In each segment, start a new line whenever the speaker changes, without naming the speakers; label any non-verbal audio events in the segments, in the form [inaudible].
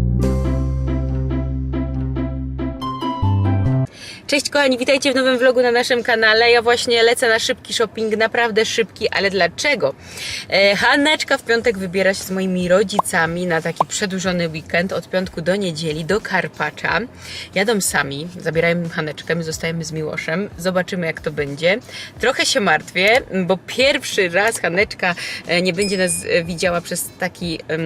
Thank you Cześć kochani, witajcie w nowym vlogu na naszym kanale. Ja właśnie lecę na szybki shopping, naprawdę szybki, ale dlaczego? E, Hanneczka w piątek wybiera się z moimi rodzicami na taki przedłużony weekend od piątku do niedzieli do Karpacza. Jadą sami, zabierają Hanneczkę, my zostajemy z Miłoszem. Zobaczymy jak to będzie. Trochę się martwię, bo pierwszy raz Hanneczka e, nie będzie nas e, widziała przez taki em,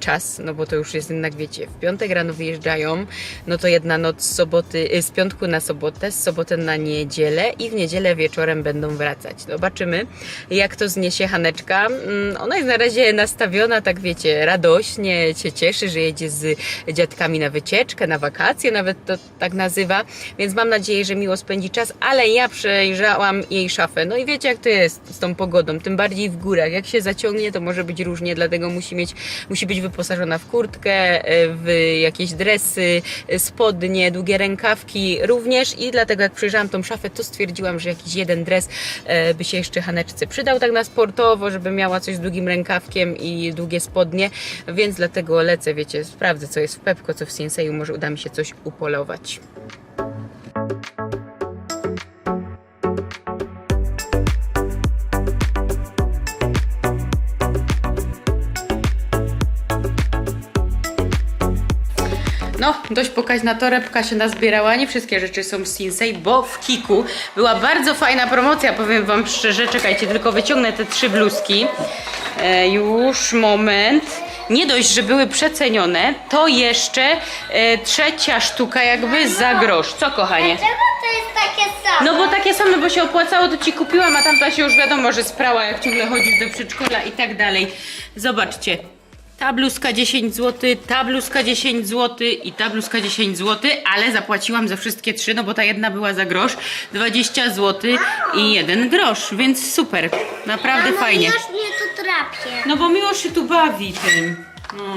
czas, no bo to już jest jednak, wiecie, w piątek rano wyjeżdżają, no to jedna noc z soboty, y, z piątku na sobotę, z soboty na niedzielę i w niedzielę wieczorem będą wracać. Zobaczymy, jak to zniesie Haneczka. Mm, Ona jest na razie nastawiona, tak wiecie, radośnie się cieszy, że jedzie z dziadkami na wycieczkę, na wakacje, nawet to tak nazywa, więc mam nadzieję, że miło spędzi czas, ale ja przejrzałam jej szafę. No i wiecie, jak to jest z tą pogodą, tym bardziej w górach. Jak się zaciągnie, to może być różnie, dlatego musi mieć, musi być wyposażona w kurtkę, w jakieś dresy, spodnie, długie rękawki również i dlatego jak przejrzałam tą szafę, to stwierdziłam, że jakiś jeden dres e, by się jeszcze Haneczce przydał tak na sportowo, żeby miała coś z długim rękawkiem i długie spodnie, więc dlatego lecę, wiecie, sprawdzę co jest w Pepko, co w Sinseju, może uda mi się coś upolować. No, dość pokaźna na torebka się nazbierała. Nie wszystkie rzeczy są z Sinsei, bo w Kiku była bardzo fajna promocja, powiem Wam szczerze. Czekajcie, tylko wyciągnę te trzy bluzki. E, już, moment. Nie dość, że były przecenione, to jeszcze e, trzecia sztuka jakby za grosz. Co, kochanie?
Dlaczego to jest takie samo?
No bo takie same, bo się opłacało, to ci kupiłam, a tamta się już wiadomo, że sprała, jak ciągle chodzisz do przedszkola i tak dalej. Zobaczcie. Ta bluzka 10 zł, ta bluzka 10 zł i ta bluzka 10 zł, ale zapłaciłam za wszystkie trzy, no bo ta jedna była za grosz, 20 zł i jeden grosz, więc super, naprawdę
Mamo,
fajnie.
już mnie tu drapie.
No bo miło się tu bawi tym, no,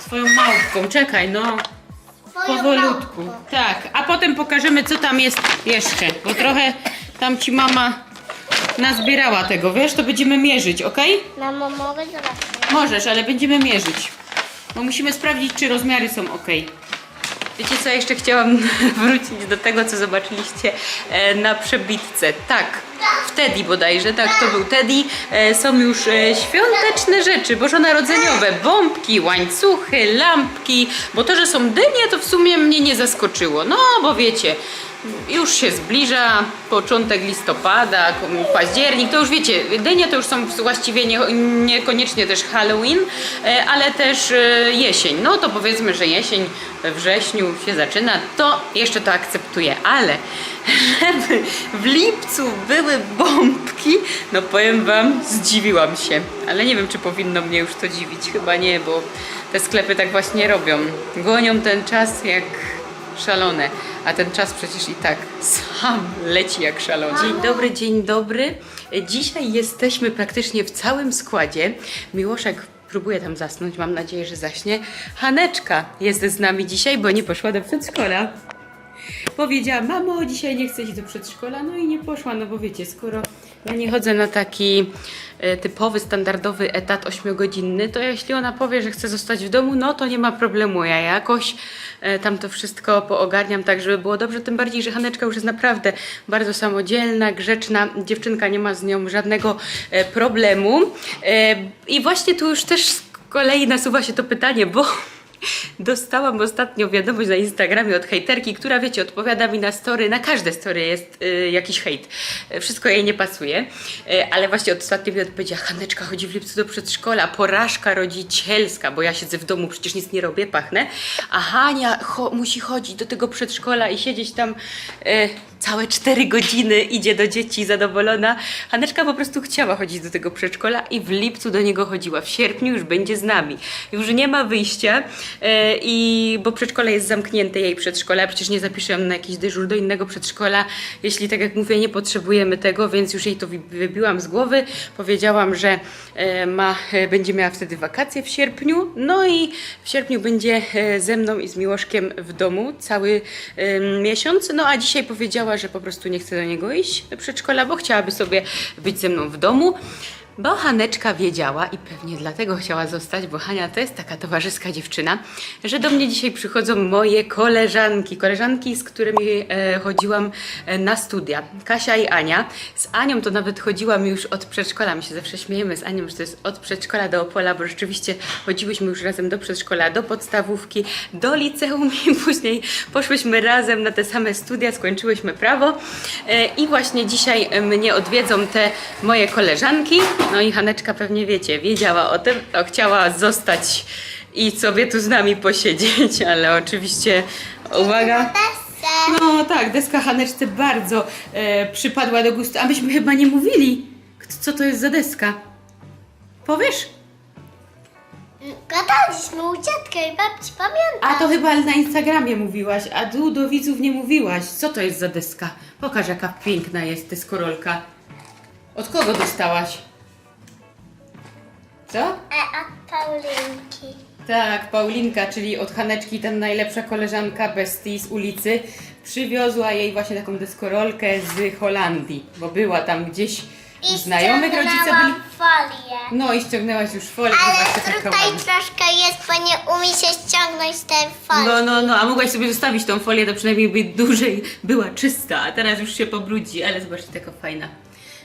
swoją małpką, czekaj, no.
Twoją
Powolutku.
małpką.
Tak, a potem pokażemy co tam jest jeszcze, bo trochę tam ci mama nazbierała tego, wiesz, to będziemy mierzyć, ok?
Mamo, mogę zobaczyć?
Możesz, ale będziemy mierzyć. Bo musimy sprawdzić, czy rozmiary są ok. Wiecie co, jeszcze chciałam [laughs] wrócić do tego, co zobaczyliście e, na przebitce. Tak, w Teddy bodajże, tak, to był Teddy. E, Są już e, świąteczne rzeczy, bożonarodzeniowe, bombki, łańcuchy, lampki, bo to, że są dynie, to w sumie mnie nie zaskoczyło. No, bo wiecie, już się zbliża początek listopada, październik, to już wiecie, dynie to już są właściwie nie, niekoniecznie też Halloween, e, ale też e, jesień. No to powiedzmy, że jesień we wrześniu się zaczyna, to jeszcze to akceptuję, ale [laughs] żeby w lipcu były bombki, no powiem wam, zdziwiłam się. Ale nie wiem, czy powinno mnie już to dziwić, chyba nie, bo te sklepy tak właśnie robią. Gonią ten czas jak szalone, a ten czas przecież i tak sam leci jak szalony. Dzień dobry, dzień dobry. Dzisiaj jesteśmy praktycznie w całym składzie. Miłoszek próbuje tam zasnąć, mam nadzieję, że zaśnie. Haneczka jest z nami dzisiaj, bo nie poszła do przedszkola. Powiedziała, mamo, dzisiaj nie chcę iść do przedszkola, no i nie poszła, no bo wiecie, skoro ja nie chodzę na taki e, typowy, standardowy etat 8-godzinny, to jeśli ona powie, że chce zostać w domu, no to nie ma problemu, ja jakoś e, tam to wszystko poogarniam tak, żeby było dobrze, tym bardziej, że Haneczka już jest naprawdę bardzo samodzielna, grzeczna, dziewczynka nie ma z nią żadnego e, problemu. I właśnie tu już też z kolei nasuwa się to pytanie, bo Dostałam ostatnio wiadomość na Instagramie od hejterki, która wiecie, odpowiada mi na story, na każde story jest y, jakiś hejt. Y, Wszystko jej nie pasuje, Y, ale właśnie ostatnio mi odpowiedziała, Haneczka chodzi w lipcu do przedszkola, porażka rodzicielska, bo ja siedzę w domu, przecież nic nie robię, pachnę, a Hania cho musi chodzić do tego przedszkola i siedzieć tam y, całe 4 godziny, idzie do dzieci zadowolona. Haneczka po prostu chciała chodzić do tego przedszkola i w lipcu do niego chodziła. W sierpniu już będzie z nami. Już nie ma wyjścia, e, i bo przedszkole jest zamknięte, jej przedszkola. Przecież nie zapiszę na jakiś dyżur do innego przedszkola, jeśli tak jak mówię, nie potrzebujemy tego, więc już jej to wy- wybiłam z głowy. Powiedziałam, że e, ma, e, będzie miała wtedy wakacje w sierpniu. No i w sierpniu będzie ze mną i z Miłoszkiem w domu cały miesiąc. No a dzisiaj powiedziała, że po prostu nie chce do niego iść do przedszkola, bo chciałaby sobie być ze mną w domu. Bo Haneczka wiedziała i pewnie dlatego chciała zostać, bo Hania to jest taka towarzyska dziewczyna, że do mnie dzisiaj przychodzą moje koleżanki. Koleżanki, z którymi e, chodziłam e, na studia. Kasia i Ania. Z Anią to nawet chodziłam już od przedszkola. My się zawsze śmiejemy z Anią, że to jest od przedszkola do Opola, bo rzeczywiście chodziłyśmy już razem do przedszkola, do podstawówki, do liceum [laughs] i później poszłyśmy razem na te same studia, skończyłyśmy prawo. E, I właśnie dzisiaj e, mnie odwiedzą te moje koleżanki. No i Haneczka pewnie wiecie, wiedziała o tym, to chciała zostać i sobie tu z nami posiedzieć, [laughs] ale oczywiście uwaga. No tak, deska Haneczce bardzo e, przypadła do gustu. A myśmy chyba nie mówili, co to jest za deska. Powiesz?
Gadaliśmy u dziadka i babci, pamiętam.
A to chyba na Instagramie mówiłaś, a tu do widzów nie mówiłaś. Co to jest za deska? Pokaż jaka piękna jest deskorolka. Od kogo dostałaś? Co?
E, a Paulinki.
Tak, Paulinka, czyli od Haneczki, tam najlepsza koleżanka bestii z ulicy, przywiozła jej właśnie taką deskorolkę z Holandii, bo była tam gdzieś u znajomych rodzice byli.
ściągnęłam folię.
No i ściągnęłaś już folię,
Ale
zobaczcie taka
tutaj
ładna.
troszkę jest, bo nie umie się ściągnąć tej folii.
No, no, no, a mogłaś sobie zostawić tą folię, to przynajmniej by dłużej była czysta, a teraz już się pobrudzi, ale zobaczcie, taka fajna.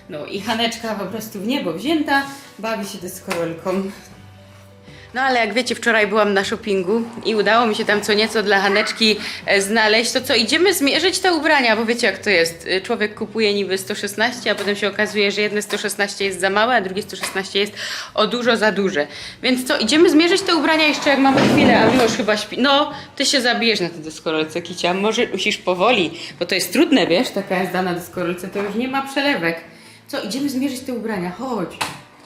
No i Haneczka po prostu w niebo wzięta, bawi się deskorolką. No ale jak wiecie, wczoraj byłam na shoppingu i udało mi się tam co nieco dla Haneczki e, znaleźć. To co, idziemy zmierzyć te ubrania, bo wiecie jak to jest. Y, Człowiek kupuje niby 116, a potem się okazuje, że jedne 116 jest za małe, a drugie 116 jest o dużo za duże. Więc co, idziemy zmierzyć te ubrania jeszcze jak mamy chwilę, a Miłosz chyba śpi. No, ty się zabijesz na tej deskorolce, Kicia. Może musisz powoli, bo to jest trudne, wiesz, taka jazda na deskorolce, to już nie ma przelewek. Co, idziemy zmierzyć te ubrania, chodź.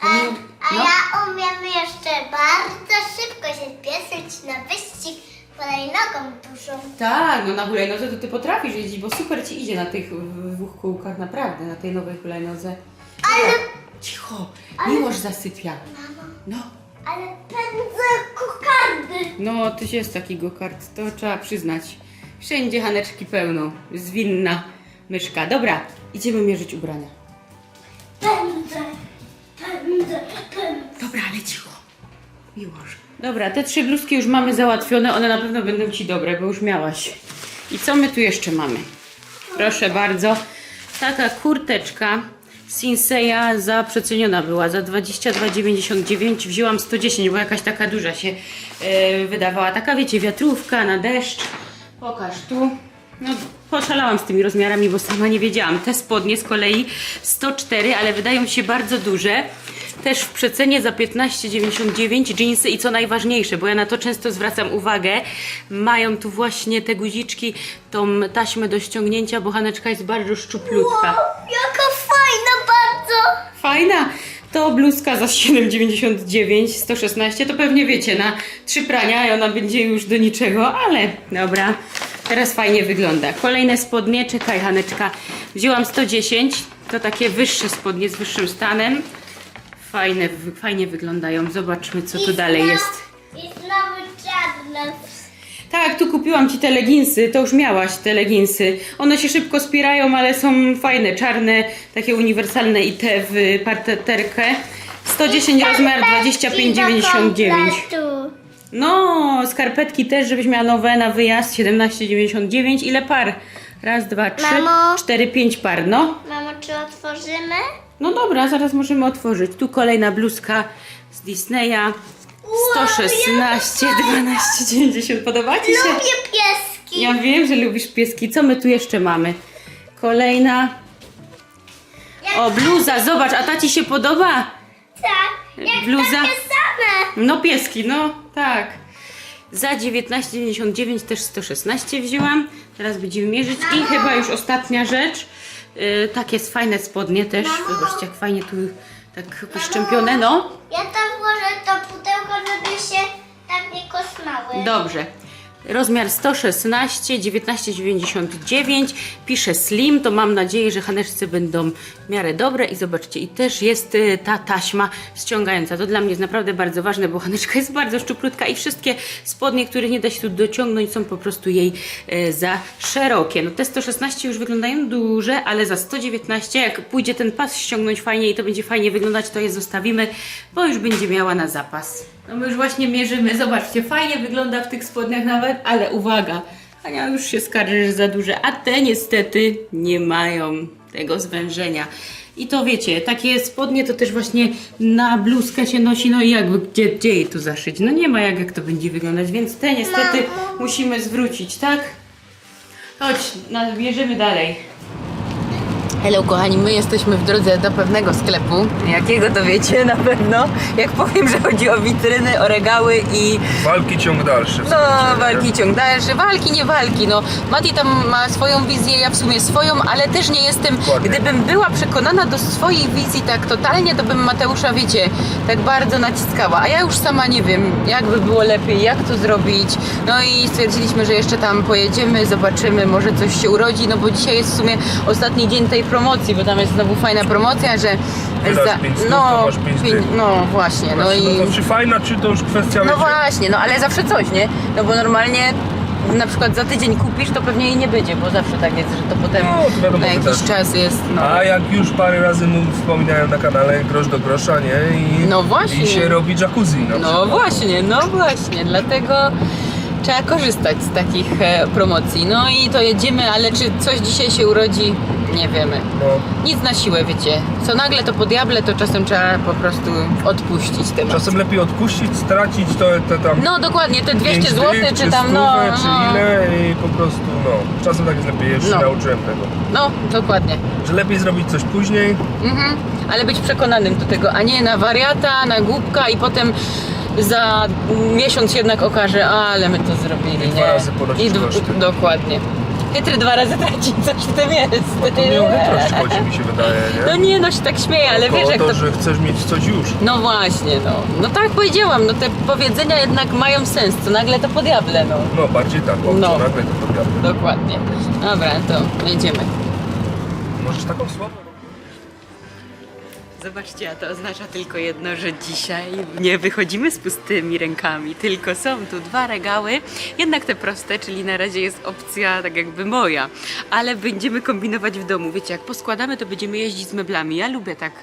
A, a ja umiem jeszcze bardzo szybko się spieszyć na wyścig kolejnogą dużą.
Tak, no na hulajnodze to ty potrafisz jeździć, bo super ci idzie na tych w- dwóch kółkach, naprawdę, na tej nowej hulajnodze.
Ale,
Cicho, Miłosz zasypia.
mamo,
No,
ale pędzę kokardy.
no, tyś jest taki go-kart, to trzeba przyznać. Wszędzie Haneczki pełno, zwinna myszka. Dobra, idziemy mierzyć ubrania.
Pędzę, pędzę, pędzę.
Dobra, ale cicho. Miłosz. Dobra, te trzy bluzki już mamy załatwione, one na pewno będą ci dobre, bo już miałaś. I co my tu jeszcze mamy? Proszę bardzo. Taka kurteczka Sinseya za przeceniona była, za 22,99 wzięłam 110, bo jakaś taka duża się e, wydawała. Taka wiecie, wiatrówka na deszcz. Pokaż tu. No, poszalałam z tymi rozmiarami, bo sama nie wiedziałam. Te spodnie z kolei 104, ale wydają się bardzo duże. Też w przecenie za 15,99 jeansy i co najważniejsze, bo ja na to często zwracam uwagę, mają tu właśnie te guziczki, tą taśmę do ściągnięcia, bo Haneczka jest bardzo szczuplutka.
Jaka fajna bardzo.
Fajna! To bluzka za 7,99, 116, to pewnie wiecie, na trzy prania i ona będzie już do niczego, ale dobra, teraz fajnie wygląda. Kolejne spodnie, czekaj Haneczka, wzięłam 110, to takie wyższe spodnie z wyższym stanem. Fajne, fajnie wyglądają, zobaczmy co tu
I
dalej
znowu-
jest.
I znowu czarne.
Tak, tu kupiłam Ci te leginsy, to już miałaś te leginsy. One się szybko spierają, ale są fajne, czarne, takie uniwersalne i te w parterkę. 110 rozmiar 25,99. No, skarpetki też, żebyś miała nowe na wyjazd 17,99. Ile par? Raz, dwa, trzy,
Mamo.
cztery, pięć par, no.
Mamo, czy otworzymy?
No dobra, zaraz możemy otworzyć. Tu kolejna bluzka z Disneya. 116, 12,90. Podoba Ci się?
Lubię pieski.
Ja wiem, że lubisz pieski. Co my tu jeszcze mamy? Kolejna. O, bluza, zobacz, a ta ci się podoba?
Tak, jak
Bluza.
takie same.
No pieski, no tak. Za 19,99 też 116 wzięłam. Teraz będziemy mierzyć. I chyba już ostatnia rzecz. Yy, takie fajne spodnie też. Zobaczcie, jak fajnie tu tak wyszczępione. No,
Ja tam włożę to pudełko, żeby się tak nie kosmały.
dobrze. Rozmiar 116, 19,99. Pisze slim, to mam nadzieję, że haneczce będą w miarę dobre. I zobaczcie, i też jest y, ta taśma ściągająca. To dla mnie jest naprawdę bardzo ważne, bo haneczka jest bardzo szczuplutka i wszystkie spodnie, których nie da się tu dociągnąć, są po prostu jej y, za szerokie. No te 116 już wyglądają duże, ale za 119, jak pójdzie ten pas ściągnąć fajnie i to będzie fajnie wyglądać, to je zostawimy, bo już będzie miała na zapas. No my już właśnie mierzymy. Zobaczcie, fajnie wygląda w tych spodniach nawet, ale uwaga, Ania już się skarży, że za duże, a te niestety nie mają tego zwężenia. I to wiecie, takie spodnie to też właśnie na bluzkę się nosi, no i jakby gdzie, gdzie jej tu zaszyć? No nie ma jak, jak to będzie wyglądać, więc te niestety musimy zwrócić, tak? Chodź, mierzymy dalej. Hello kochani, my jesteśmy w drodze do pewnego sklepu. Jakiego to wiecie na pewno? Jak powiem, że chodzi o witryny, o regały i
Walki ciąg dalszy.
no, walki ciąg dalszy, walki, nie walki. No, Mati tam ma swoją wizję, ja w sumie swoją, ale też nie jestem.
Dokładnie.
Gdybym była przekonana do swojej wizji tak totalnie, to bym Mateusza, wiecie, tak bardzo naciskała. A ja już sama nie wiem, jak by było lepiej, jak to zrobić. No i stwierdziliśmy, że jeszcze tam pojedziemy, zobaczymy, może coś się urodzi, no bo dzisiaj jest w sumie ostatni dzień tej promocji, bo tam jest znowu fajna promocja, że.
Wydasz pięć stów, to masz pięć
pięć-
dych.
no właśnie, no i.
no to czy fajna, czy to już kwestia
No
wiecie,
właśnie, no ale zawsze coś, nie? No bo normalnie na przykład za tydzień kupisz, to pewnie jej nie będzie, bo zawsze tak jest, że to potem
No, to wiadomo,
na jakiś czas jest. No.
A jak już parę razy mu wspominałem na kanale grosz do grosza, nie? I,
No właśnie.
I się robi jacuzzi na
No
przykład.
właśnie, no właśnie, dlatego trzeba korzystać z takich e, promocji. No i to jedziemy, ale czy coś dzisiaj się urodzi? Nie wiemy.
No,
Nic na siłę, wiecie. Co nagle to po diable, to czasem trzeba po prostu odpuścić temat.
czasem lepiej odpuścić, stracić to te tam
No dokładnie, te 200
pięć
zł,
dych,
czy tam no,
stówę, czy
no.
ile i po prostu no. Czasem tak jest lepiej,
No.
się nauczyłem tego.
No, dokładnie.
Że lepiej zrobić coś później,
Mhm, ale być przekonanym do tego, a nie na wariata, na głupka i potem za miesiąc jednak okaże, ale my to zrobili,
I
nie?
dwa razy ponosić
I d-
koszty.
Dokładnie. Chytry dwa razy traci, coś w tym jest.
to nie o chytrość chodzi mi się wydaje, nie?
No nie, no się tak śmieję, ale
Tylko
wiesz jak
to,
to...
że chcesz mieć coś już.
No właśnie, no. No tak powiedziałam, no te powiedzenia jednak mają sens, co nagle to po diable, no.
No bardziej tak, o,
No.
no. nagle to podjadę.
Dokładnie. Dobra, to jedziemy.
Możesz taką słabą?
Zobaczcie, a to oznacza tylko jedno, że dzisiaj nie wychodzimy z pustymi rękami, tylko są tu dwa regały, jednak te proste, czyli na razie jest opcja tak jakby moja, ale będziemy kombinować w domu. Wiecie, jak poskładamy, to będziemy jeździć z meblami. Ja lubię tak,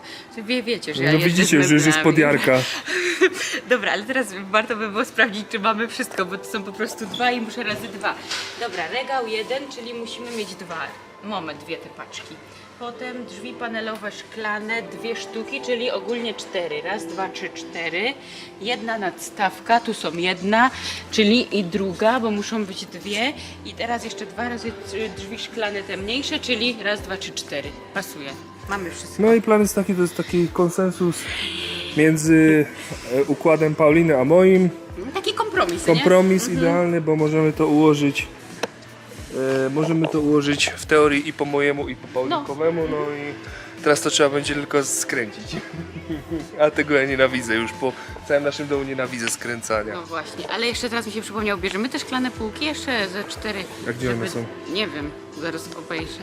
wie, wiecie, że ja
No
jeżdżę
widzicie,
z
że już jest
meblami.
podjarka. [laughs]
Dobra, ale teraz warto by było sprawdzić, czy mamy wszystko, bo to są po prostu dwa i muszę razy dwa. Dobra, regał jeden, czyli musimy mieć dwa. Moment, dwie te paczki. Potem drzwi panelowe szklane, dwie sztuki, czyli ogólnie cztery. Raz, dwa, trzy, cztery. Jedna nadstawka, tu są jedna, czyli i druga, bo muszą być dwie. I teraz jeszcze dwa razy drzwi szklane, te mniejsze, czyli raz, dwa, trzy, cztery. Pasuje. Mamy wszystko.
No i plan jest taki, to jest taki konsensus między e, układem Pauliny a moim.
Taki kompromis,
Kompromis
nie?
idealny, bo możemy to ułożyć. E, możemy to ułożyć w teorii i po mojemu, i po Paulinkowemu. No, i teraz to trzeba będzie tylko skręcić. [laughs] A tego ja nienawidzę już po całym naszym domu nienawidzę skręcania.
No właśnie, ale jeszcze teraz mi się przypomniał, bierzemy te szklane półki jeszcze ze cztery.
A gdzie one są?
Nie wiem, zaraz obejrzę.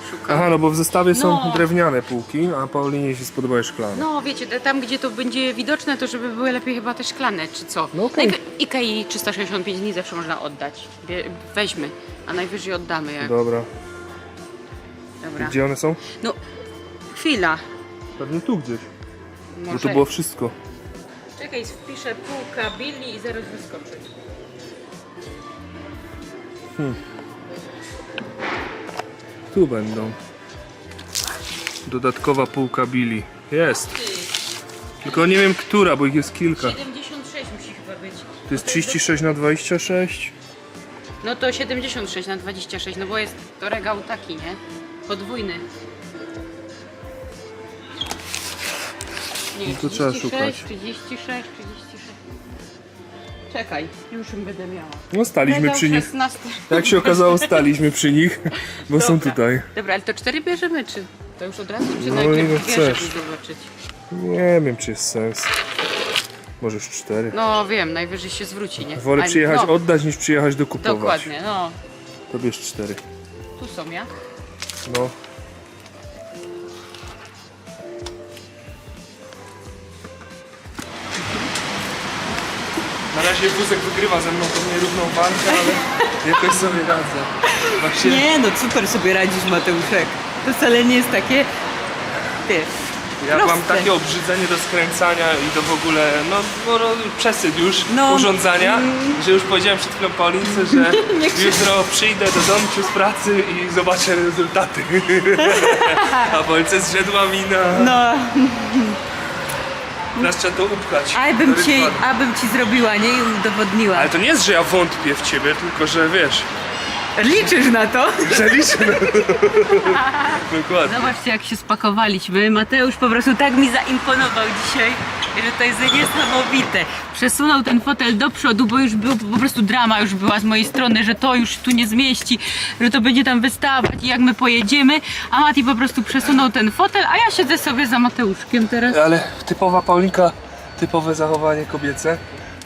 Poszukam.
Aha, no bo w zestawie są
No.
drewniane półki, a Paulinie się spodobały szklane.
No wiecie, te- tam gdzie to będzie widoczne, to żeby były lepiej chyba te szklane, czy co?
No okej.
Najwy- Ikei 365 dni zawsze można oddać. Bie- Weźmy, a najwyżej oddamy jak.
Dobra.
Dobra.
Gdzie one są?
No, chwila.
Pewnie tu gdzieś. Bo
Może...
to było wszystko.
Czekaj, wpiszę półka Billy i zaraz wyskoczy.
Tu będą. Dodatkowa półka Billy. Jest. Tylko nie wiem która, bo ich jest kilka.
76 musi chyba być.
To jest 36 na 26.
No to 76 na 26, no bo jest to regał taki, nie? Podwójny. Nie,
No to trzeba
36,
szukać.
36, 36. Czekaj, już ją będę miała.
No staliśmy przy nich.
16.
Jak się okazało, staliśmy przy nich, bo są
Dobra.
tutaj.
Dobra, ale to cztery bierzemy, czy to już od razu, czy
No,
najpierw
ile
dwie,
chcesz.
żeby zobaczyć?
Nie wiem, czy jest sens. Może już cztery.
No wiem, najwyżej się zwróci, nie?
Wolę
A-
przyjechać
no,
oddać niż przyjechać dokupować.
Dokładnie, no.
To bierz cztery.
Tu są ja.
No. Na razie wózek wygrywa ze mną tą nierówną walkę, ale [laughs] jakoś sobie radzę. Właśnie
Nie no, super sobie radzisz Mateuszek. To wcale nie jest takie... Ty.
ja mam
proste.
takie obrzydzenie do skręcania i do w ogóle, no, no, no przesyt już
No.
urządzania, że już powiedziałem przed chwilą Paulince, że [laughs] jutro przyjdę do domu z pracy i zobaczę rezultaty. [laughs] A Paulince zrzedła mi na...
No,
Teraz trzeba to upchać.
abym
do
ci,
rytmanu.
abym ci zrobiła, nie? I udowodniła.
Ale to nie jest, że ja wątpię w ciebie, tylko że wiesz,
Liczysz na to?
że liczę na to. [laughs] Dokładnie.
Zobaczcie jak się spakowaliśmy. Mateusz po prostu tak mi zaimponował dzisiaj, że to jest niesamowite. Przesunął ten fotel do przodu, bo już był po prostu drama już była z mojej strony, że to już tu nie zmieści, że to będzie tam wystawać i jak my pojedziemy. A Mati po prostu przesunął ten fotel, a ja siedzę sobie za Mateuszkiem teraz.
Ale typowa Paulinka, typowe zachowanie kobiece.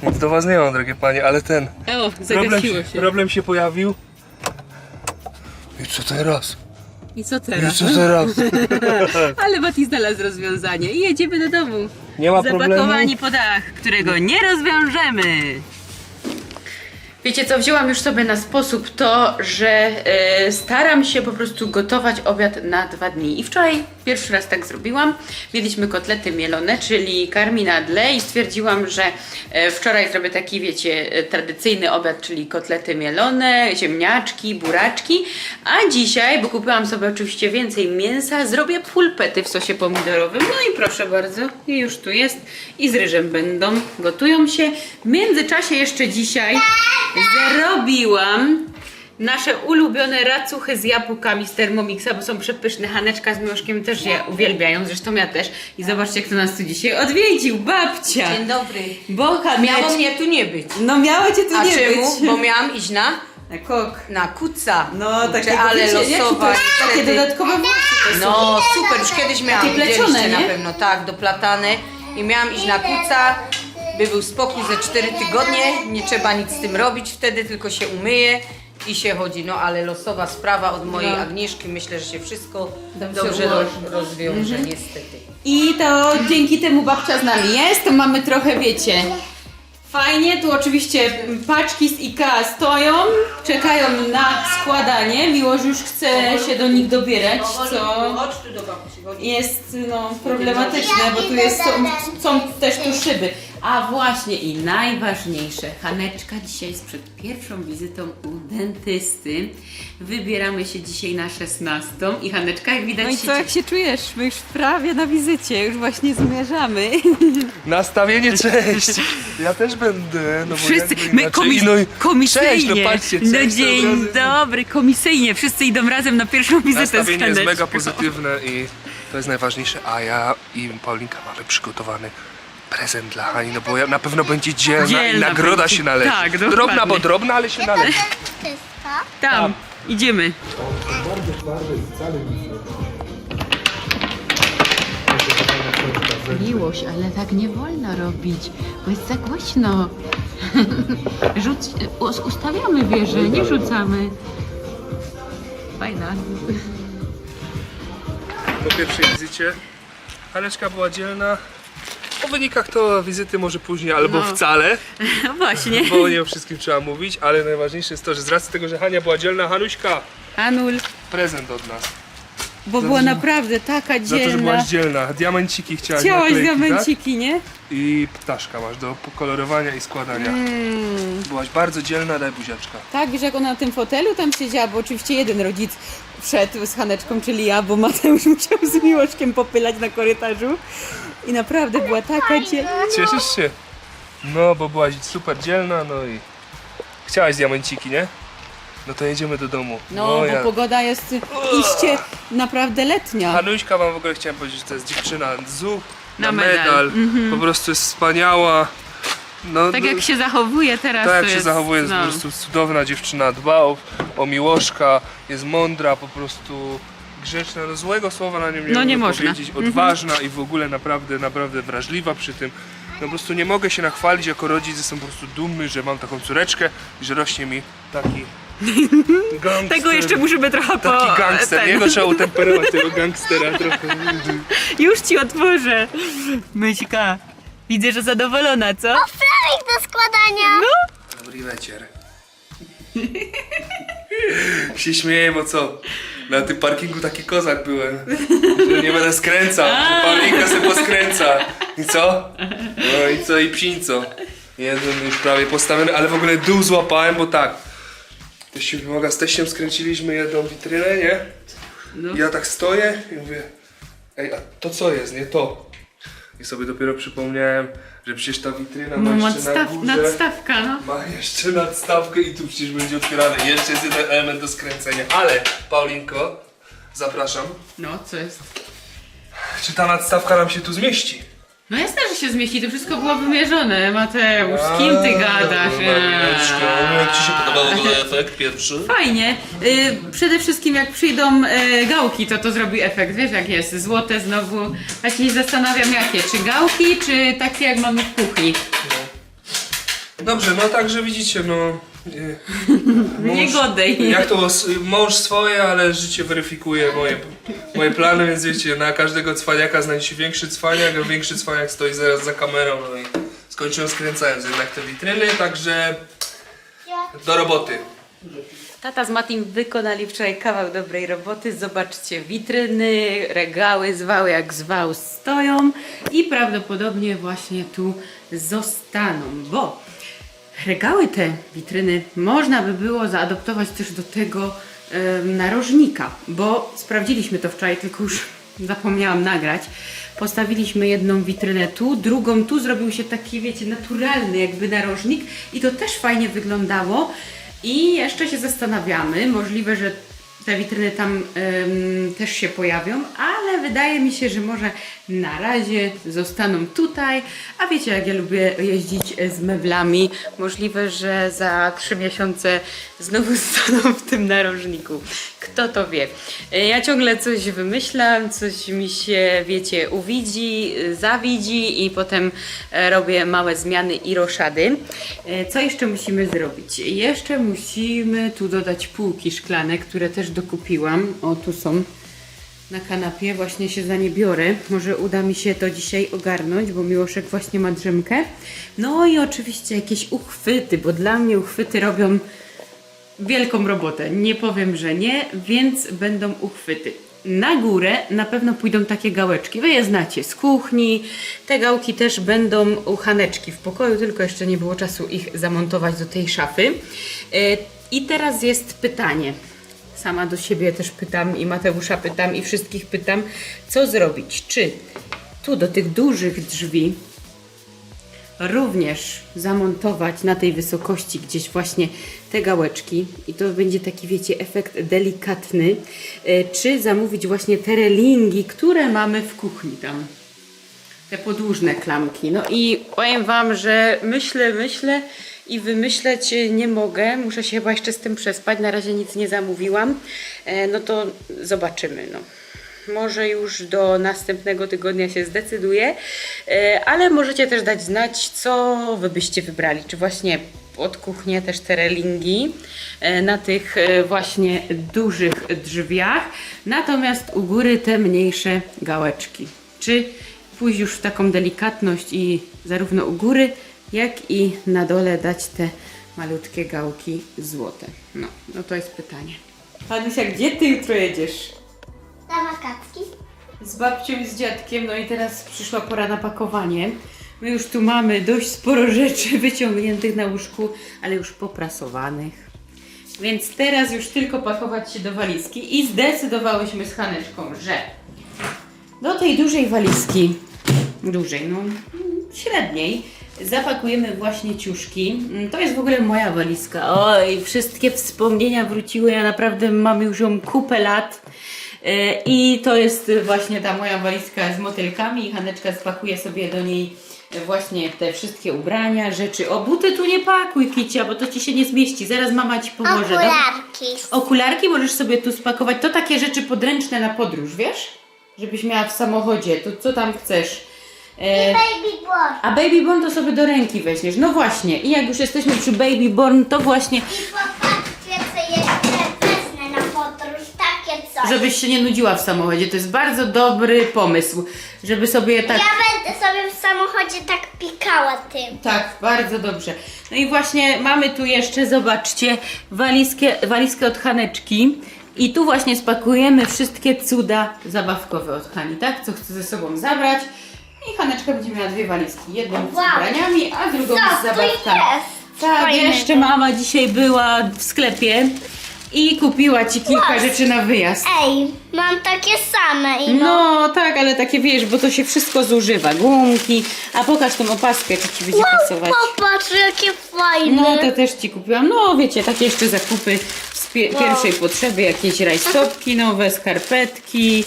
Nic do was nie mam, drogie panie, ale ten
O,
problem się, problem się pojawił. I co teraz?
I co
I
teraz?
co teraz? [laughs]
Ale Mati znalazł rozwiązanie i jedziemy do domu.
Nie ma problemu.
Zapakowani po dach, którego nie rozwiążemy. Wiecie co, wzięłam już sobie na sposób to, że e, staram się po prostu gotować obiad na dwa dni. I wczoraj pierwszy raz tak zrobiłam. Mieliśmy kotlety mielone, czyli karminadle i stwierdziłam, że e, wczoraj zrobię taki, wiecie, e, tradycyjny obiad, czyli kotlety mielone, ziemniaczki, buraczki. A dzisiaj, bo kupiłam sobie oczywiście więcej mięsa, zrobię pulpety w sosie pomidorowym. No i proszę bardzo, już tu jest. I z ryżem będą, gotują się. W międzyczasie jeszcze dzisiaj zrobiłam nasze ulubione racuchy z jabłkami z Thermomixa, bo są przepyszne. Haneczka z Miłoszkiem też je uwielbiają, zresztą ja też. I zobaczcie, kto nas tu dzisiaj odwiedził, babcia.
Dzień dobry.
Bo Haneczka...
Miało mnie tu nie być.
No miało cię tu
A
nie
czemu?
być.
Bo miałam iść na,
Na kok.
na kuca.
No, takie
Kurczę, ale
wiecie, jakie to
losowa.
Takie dodatkowe włosy.
No super, już kiedyś miałam.
Takie plecione,
na pewno, tak, doplatane. I miałam iść na kuca, by był spokój ze 4 tygodnie, nie trzeba nic z tym robić wtedy, tylko się umyje i się chodzi. No ale losowa sprawa od mojej
No.
Agnieszki, myślę, że się wszystko
Dobrze
dobrze,
ułoży.
rozwiąże niestety.
I to dzięki temu babcia z nami jest, to mamy trochę, wiecie, fajnie. Tu oczywiście paczki z IKEA stoją, czekają na składanie. Miłość już chce się do nich dobierać, co
Chodź tu do babci, chodź.
jest no, problematyczne, bo tu jest, są, są też tu szyby. A właśnie i najważniejsze, Haneczka dzisiaj jest przed pierwszą wizytą u dentysty. Wybieramy się dzisiaj na 16 i Haneczka jak widać
No i
się
co, jak się czujesz? My już prawie na wizycie, już właśnie zmierzamy. [laughs]
Nastawienie cześć! [laughs] Ja też będę, no bo
Wszyscy,
jakby
my
inaczej.
komis,
I no i-
komisyjnie.
Cześć, no patrzcie,
no
cześć,
dzień
to od razu-
dobry, komisyjnie. Wszyscy idą razem na pierwszą wizytę z
Nastawienie jest
Haneczką.
mega pozytywne i to jest najważniejsze, a ja i Paulinka mamy przygotowany prezent dla Hani, no bo ja- na pewno będzie dzielna, i
Dzielna
nagroda
będzie.
się należy.
Tak,
drobna,
dokładnie.
bo drobna, ale się należy.
Wszystko.
Tam, idziemy. Miłość, ale tak nie wolno robić, bo jest za głośno. [laughs] Rzuć, us- ustawiamy wieżę, nie rzucamy. Fajna.
Po pierwszej wizycie Haneczka była dzielna. Wynikach to wizyty może później albo
No.
wcale,
No [laughs] właśnie.
bo nie o wszystkim trzeba mówić, ale najważniejsze jest to, że z racji tego, że Hania była dzielna, Hanuśka,
Anul,
prezent od nas.
Bo była naprawdę taka
Za to, że
dzielna.
byłaś dzielna. Diamenciki chciałaś
Chciałaś
naklejki,
diamenciki, nie?
Tak? I ptaszka masz do kolorowania i składania. Byłaś bardzo dzielna, daj buziaczka.
Tak, wiesz jak ona na tym fotelu tam siedziała, bo oczywiście jeden rodzic wszedł z Haneczką, czyli ja, bo Mateusz [laughs] musiał z Miłoszkiem popylać na korytarzu. I naprawdę była taka dzielna.
Cieszysz się? No, bo byłaś super dzielna, no i chciałaś diamenciki, nie? No to jedziemy do domu.
No, bo
ja.
pogoda jest iście naprawdę letnia.
Hanuśka wam w ogóle chciałem powiedzieć, że to jest dziewczyna zuch na,
Na medal.
medal. Po prostu jest wspaniała. No,
Tak
no,
jak się zachowuje teraz.
tak
to
jak się
jest,
zachowuje, jest
no.
po prostu cudowna dziewczyna, dba o, o miłoszka, jest mądra, po prostu grzeczna, no złego słowa na nią nie,
No nie
mogę
można.
powiedzieć, odważna i w ogóle naprawdę, naprawdę wrażliwa przy tym. No po prostu nie mogę się nachwalić jako rodzic, jestem po prostu dumny, że mam taką córeczkę i że rośnie mi taki gangster.
Tego jeszcze musimy trochę po...
Taki gangster,
ten.
nie? No trzeba utemperować tego gangstera trochę.
Już ci otworzę. Myśka, widzę, że zadowolona, co?
Flamik do składania.
Dobry wieczór. się śmieję, bo co? Na tym parkingu taki kozak byłem, że nie będę skręcał, że Paulinka sobie poskręca. I co? No i co? I psińco. Jeden już prawie postawiony, ale w ogóle dół złapałem, bo tak. Teściu wymaga z teściem skręciliśmy jedną witrynę, nie?
No.
Ja tak stoję i mówię, ej, a to co jest, nie to? I sobie dopiero przypomniałem, że przecież ta witryna
No,
ma jeszcze na
nadstaw,
górze...
nadstawka, no.
Ma jeszcze nadstawkę i tu przecież będzie otwierane. Jeszcze jest jeden element do skręcenia. Ale, Paulinko, zapraszam.
No, co jest?
Czy ta nadstawka nam się tu zmieści?
No jasne, że się zmieści, to wszystko było wymierzone. Mateusz, z kim ty gadasz? Eee.
Jak Ci się podobał w ogóle efekt pierwszy?
Fajnie. Y, przede wszystkim jak przyjdą y, gałki, to to zrobi efekt. Wiesz jak jest, złote znowu. Właśnie się zastanawiam jakie, czy gałki, czy takie jak mamy w kuchni.
Dobrze, no także widzicie, no... mąż-
Nie godej.
Jak to, mąż swoje, ale życie weryfikuje moje, moje plany, więc wiecie, na każdego cwaniaka znajdzie się większy cwaniak, a większy cwaniak stoi zaraz za kamerą, no i skończyłem skręcając jednak te witryny, także do roboty.
Tata z Matim wykonali wczoraj kawał dobrej roboty. Zobaczcie, witryny, regały, zwały jak zwał stoją i prawdopodobnie właśnie tu zostaną, bo regały te, witryny, można by było zaadoptować też do tego narożnika, bo sprawdziliśmy to wczoraj, tylko już [laughs] zapomniałam nagrać. Postawiliśmy jedną witrynę tu, drugą tu, zrobił się taki, wiecie, naturalny jakby narożnik i to też fajnie wyglądało. I jeszcze się zastanawiamy, możliwe, że te witryny tam em, też się pojawią, ale wydaje mi się, że może na razie zostaną tutaj. A wiecie, jak ja lubię jeździć z meblami, możliwe, że za trzy miesiące znowu [laughs] staną w tym narożniku. Kto to wie? Ja ciągle coś wymyślam, coś mi się, wiecie, uwidzi, zawidzi i potem e, robię małe zmiany i roszady. E, Co jeszcze musimy zrobić? Jeszcze musimy tu dodać półki szklane, które też dokupiłam. O, tu są na kanapie, właśnie się za nie biorę. Może uda mi się to dzisiaj ogarnąć, bo Miłoszek właśnie ma drzemkę. No i oczywiście jakieś uchwyty, bo dla mnie uchwyty robią wielką robotę. Nie powiem, że nie, więc będą uchwyty. Na górę na pewno pójdą takie gałeczki. Wy je znacie z kuchni. Te gałki też będą u Haneczki w pokoju, tylko jeszcze nie było czasu ich zamontować do tej szafy. E, I teraz jest pytanie. Sama do siebie też pytam i Mateusza pytam i wszystkich pytam, co zrobić. Czy tu do tych dużych drzwi również zamontować na tej wysokości gdzieś właśnie te gałeczki i to będzie taki, wiecie, efekt delikatny, e, czy zamówić właśnie te relingi, które mamy w kuchni tam. Te podłużne klamki. No i powiem Wam, że myślę, myślę i wymyśleć nie mogę. Muszę się chyba jeszcze z tym przespać. Na razie nic nie zamówiłam. E, No to zobaczymy. No. Może już do następnego tygodnia się zdecyduję, E, ale możecie też dać znać, co Wy byście wybrali. Czy właśnie pod kuchnię też te relingi e, na tych e, właśnie dużych drzwiach, natomiast u góry te mniejsze gałeczki. Czy pójść już w taką delikatność i zarówno u góry, jak i na dole dać te malutkie gałki złote. No, no to jest pytanie. Panusia, gdzie ty jutro jedziesz?
Na wakacki.
Z babcią i z dziadkiem, no i teraz przyszła pora na pakowanie. My już tu mamy dość sporo rzeczy [laughs] wyciągniętych na łóżku, ale już poprasowanych. Więc teraz już tylko pakować się do walizki i zdecydowałyśmy z Haneczką, że do tej dużej walizki, dużej, no średniej, zapakujemy właśnie ciuszki. Mm, To jest w ogóle moja walizka. Oj, wszystkie wspomnienia wróciły. Ja naprawdę mam już ją kupę lat. E, I to jest właśnie ta moja walizka z motylkami. Haneczka spakuje sobie do niej właśnie te wszystkie ubrania, rzeczy. O, buty tu nie pakuj, Kicia, bo to ci się nie zmieści. Zaraz mama ci pomoże.
Okularki.
Okularki możesz sobie tu spakować. To takie rzeczy podręczne na podróż, wiesz? Żebyś miała w samochodzie. To co tam chcesz? E,
Baby
a Baby Born to sobie do ręki weźmiesz. No właśnie. I jak już jesteśmy przy Baby Born, to właśnie,
I popatrzcie, co jeszcze wezmę na podróż. Takie coś.
żebyś się nie nudziła w samochodzie. To jest bardzo dobry pomysł, żeby sobie tak...
Ja będę sobie w samochodzie tak pikała tym.
Tak, bardzo dobrze. No i właśnie mamy tu jeszcze, zobaczcie, walizkę, walizkę od Haneczki. I tu właśnie spakujemy wszystkie cuda zabawkowe od Hani, tak? Co chce ze sobą zabrać. I Haneczka będzie miała dwie walizki. Jedną z
Wow.
ubraniami, a drugą
Co
z zabawkami.
jest?
Tak,
Fajnego.
jeszcze mama dzisiaj była w sklepie i kupiła ci kilka
Wow.
rzeczy na wyjazd.
Ej, mam takie same i no.
No tak, ale takie wiesz, bo to się wszystko zużywa. Gumki, a pokaż tą opaskę, czy ci będzie pasować.
popatrz, jakie fajne.
No to też ci kupiłam. No wiecie, takie jeszcze zakupy z pie- pierwszej potrzeby, jakieś rajstopki nowe, skarpetki,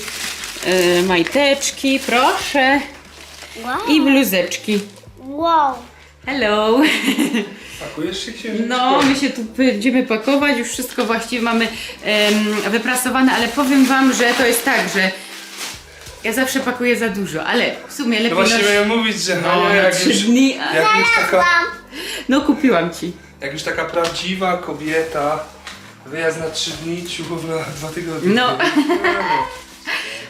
yy, majteczki, proszę.
Wow.
I bluzeczki.
wow.
Hello.
Pakujesz się księżyczko?
No, my się tu będziemy pakować, już wszystko właściwie mamy em, wyprasowane, ale powiem wam, że to jest tak, że ja zawsze pakuję za dużo, ale w sumie
No
lepiej
właśnie
noś-
miałem mówić, że
no,
Hania
na
jak
trzy
już,
dni, a...
jak już taka,
no kupiłam ci.
jak już taka prawdziwa kobieta, wyjazd na trzy dni, ciuchów na dwa tygodnie.
No.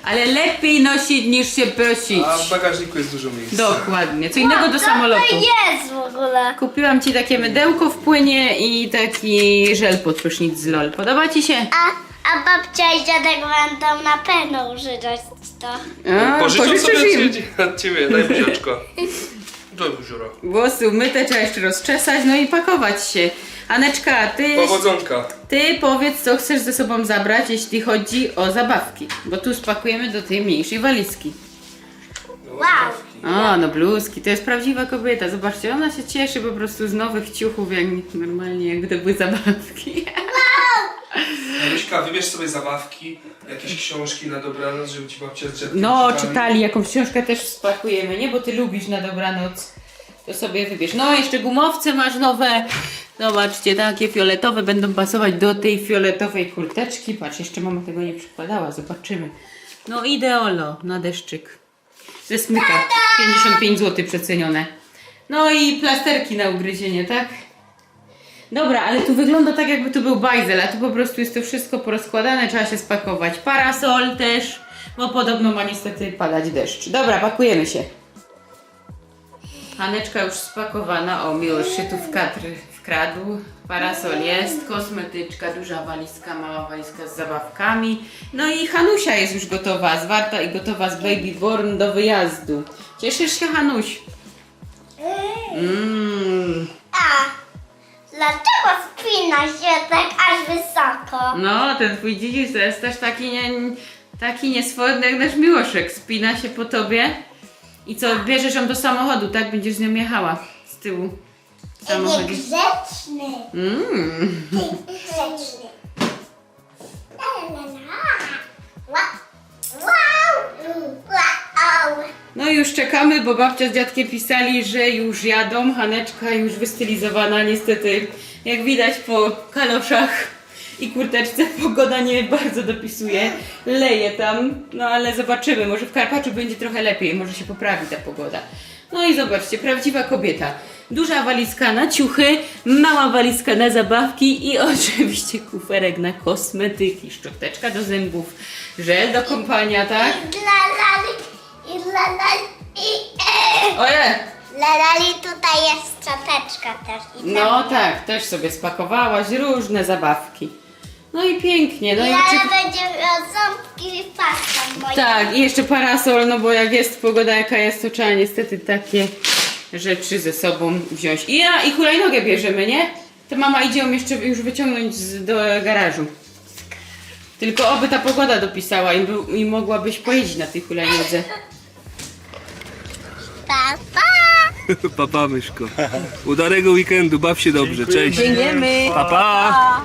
Ale lepiej nosić niż się prosić.
A w bagażniku jest dużo miejsca.
Dokładnie, co innego do samolotu.
to jest w ogóle?
Kupiłam ci takie mydełko w płynie i taki żel pod prysznic z LOL. Podoba ci się?
A, a babcia i dziadek będą na pewno używać to.
A,
Pożyczam sobie od ciebie, od ciebie, daj buziaczko. Daj buziora.
Włosy umyte, trzeba jeszcze rozczesać, no i pakować się. Aneczka, ty,
Powodzonka.
ty powiedz, co chcesz ze sobą zabrać, jeśli chodzi o zabawki. Bo tu spakujemy do tej mniejszej walizki.
Wow.
O, no bluzki, to jest prawdziwa kobieta. Zobaczcie, ona się cieszy po prostu z nowych ciuchów, jak normalnie to były zabawki.
Januśka, wybierz sobie zabawki, jakieś książki na dobranoc, żeby ci babcia z
No,
czytali.
czytali, jakąś książkę też spakujemy, nie? Bo ty lubisz na dobranoc. To sobie wybierz. No, jeszcze gumowce masz nowe. Zobaczcie, takie fioletowe będą pasować do tej fioletowej kurteczki. Patrz, jeszcze mama tego nie przykładała, zobaczymy. No, ideolo na deszczyk. Ze smyka. 55 zł przecenione. No i plasterki na ugryzienie, tak? Dobra, ale tu wygląda tak, jakby tu był bajzel, a tu po prostu jest to wszystko porozkładane, trzeba się spakować. Parasol też, bo podobno ma niestety padać deszcz. Dobra, pakujemy się. Haneczka już spakowana, o Miłosz się tu wkradł, wkradł. Parasol jest, kosmetyczka, duża walizka, mała walizka z zabawkami. No i Hanusia jest już gotowa, zwarta i gotowa z Baby Born do wyjazdu. Cieszysz się Hanuś? Mmm.
A, dlaczego spina się tak aż wysoko?
No, ten twój dziedzic to jest też taki, nie, taki nieswojny jak nasz Miłoszek. Spina się po tobie i co, bierzesz ją do samochodu, tak? Będziesz z nią jechała z tyłu
Niegrzeczny.
Mm.
Grzeczny. La, la, la. Ła- Wow! Wow!
No już czekamy, bo babcia z dziadkiem pisali, że już jadą. Haneczka już wystylizowana, niestety, jak widać po kaloszach i kurteczce, [laughs] pogoda nie bardzo dopisuje. Leje tam, no ale zobaczymy, może w Karpaczu będzie trochę lepiej, może się poprawi ta pogoda. No i zobaczcie, prawdziwa kobieta. Duża walizka na ciuchy, mała walizka na zabawki i [laughs] oczywiście kuferek na kosmetyki, szczoteczka do zębów, żel do kąpania, tak?
I la, la, li, i la, la, i e.
Oje!
Lalali, tutaj jest czapeczka też. I
No tak, też sobie spakowałaś różne zabawki. No i pięknie, no i
Lala
oczy...
będzie miał ząbki i pastę moją.
Tak, i jeszcze parasol, no bo jak jest pogoda jaka jest, to trzeba niestety takie rzeczy ze sobą wziąć. I ja, i hulajnogę bierzemy, nie? To mama idzie ją jeszcze już wyciągnąć z, do garażu. Tylko oby ta pogoda dopisała i, był, i mogłabyś pojeździć na tej hulajnodze.
Pa, pa. [laughs]
Papa myszko. Udanego weekendu, baw się dobrze, cześć.
Dziękujemy.
Pa, pa.